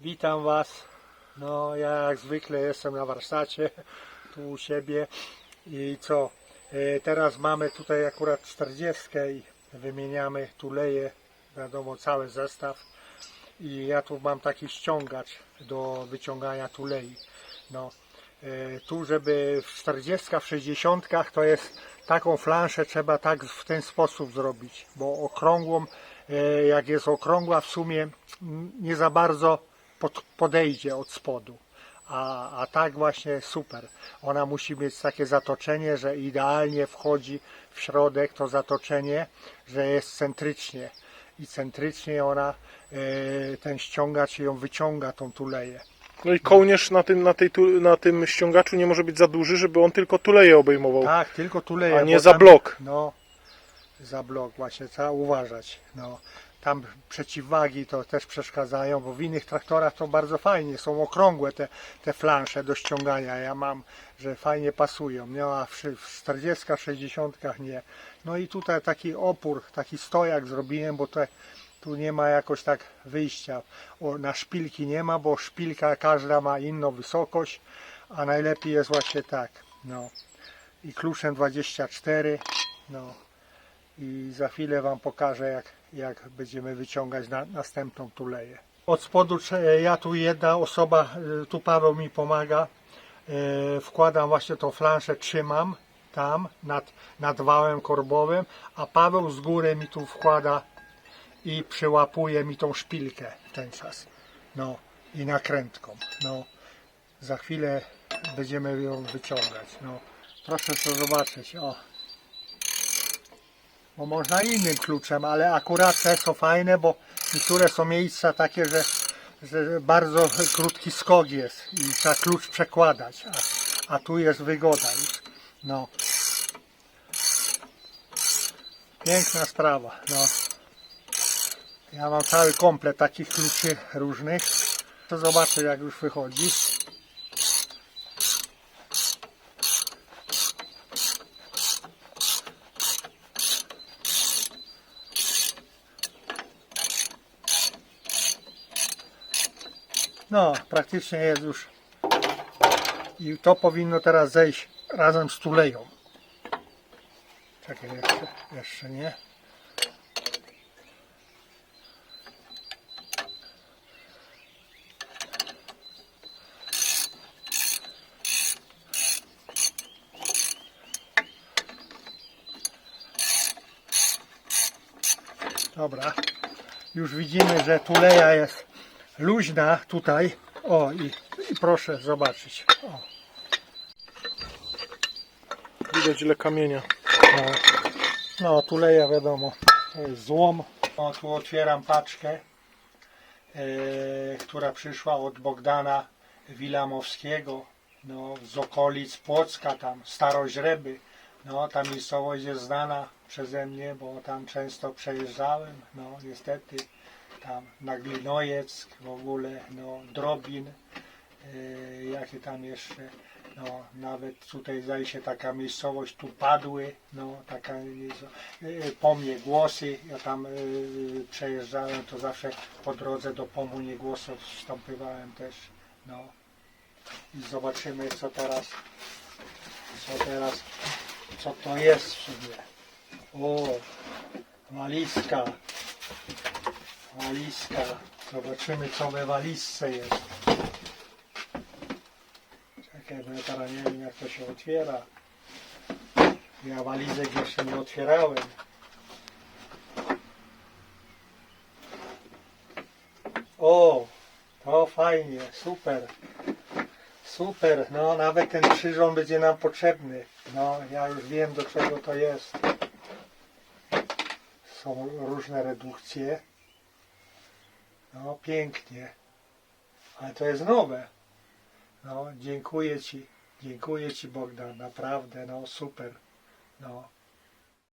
Witam Was. No, ja jak zwykle jestem na warsztacie, tu u siebie. I co? E, Teraz mamy tutaj akurat 40 i wymieniamy tuleje, wiadomo, cały zestaw. I ja tu mam taki ściągacz do wyciągania tulei. No, e, tu żeby w 40, w 60 to jest taką flanszę trzeba tak w ten sposób zrobić, bo okrągłą, e, jak jest okrągła w sumie nie za bardzo pod, podejdzie od spodu. A, a tak właśnie super. Ona musi mieć takie zatoczenie, że idealnie wchodzi w środek to zatoczenie, że jest centrycznie. I centrycznie ona, e, ten ściągacz ją wyciąga, tą tuleję. No i kołnierz na tym, na, tej, na tym ściągaczu nie może być za duży, żeby on tylko tuleje obejmował. Tak, tylko tuleję. A nie za blok. No, za blok właśnie, trzeba uważać. No, tam przeciwwagi to też przeszkadzają, bo w innych traktorach to bardzo fajnie, są okrągłe te, te flansze do ściągania. Ja mam, że fajnie pasują, nie? a w, szy- w 40, 60 nie. No i tutaj taki opór, taki stojak zrobiłem, bo te, tu nie ma jakoś tak wyjścia. O, na szpilki nie ma, bo szpilka każda ma inną wysokość, a najlepiej jest właśnie tak. No i kluczem 24. No i za chwilę Wam pokażę, jak, jak będziemy wyciągać na, następną tuleję. Od spodu trze- ja tu jedna osoba, y, tu Paweł mi pomaga. y, Wkładam właśnie tą flanszę, trzymam tam nad, nad wałem korbowym, a Paweł z góry mi tu wkłada i przyłapuje mi tą szpilkę ten czas. No i nakrętką. No za chwilę będziemy ją wyciągać. No, proszę to zobaczyć. O. Bo można innym kluczem, ale akurat te są fajne, bo niektóre są miejsca takie, że, że bardzo krótki skok jest i trzeba klucz przekładać, a, a tu jest wygoda już. No. Piękna sprawa. No. Ja mam cały komplet takich kluczy różnych. To zobaczę jak już wychodzi. No, praktycznie jest już. I to powinno teraz zejść razem z tuleją. Czekaj, jeszcze, jeszcze nie. Dobra. Już widzimy, że tuleja jest luźna tutaj. O i, i proszę zobaczyć. O, Widać ile kamienia. no, no tuleja wiadomo. Złom. O, tu otwieram paczkę, e, która przyszła od Bogdana Wilamowskiego. No, z okolic Płocka, tam Staroźreby. No, ta miejscowość jest znana przeze mnie, bo tam często przejeżdżałem. No, niestety tam na Glinojeck w ogóle, no, Drobin, yy, jakie tam jeszcze, no, nawet tutaj zdaje się taka miejscowość, tu padły, no, taka, yy, po mnie głosy, ja tam yy, przejeżdżałem, to zawsze po drodze do Pomunie głosów wstąpywałem też, no, i zobaczymy co teraz, co teraz, co to jest w sumie. O, walizka. Walizka. Zobaczymy co we walizce jest. Czekaj, bo ja teraz nie wiem jak to się otwiera. Ja walizek jeszcze nie otwierałem. O, to fajnie, super. Super, no nawet ten krzyżon będzie nam potrzebny. No, ja już wiem do czego to jest. Są różne redukcje. No, pięknie. Ale to jest nowe. No, dziękuję Ci. Dziękuję Ci Bogdan, naprawdę, no super. No.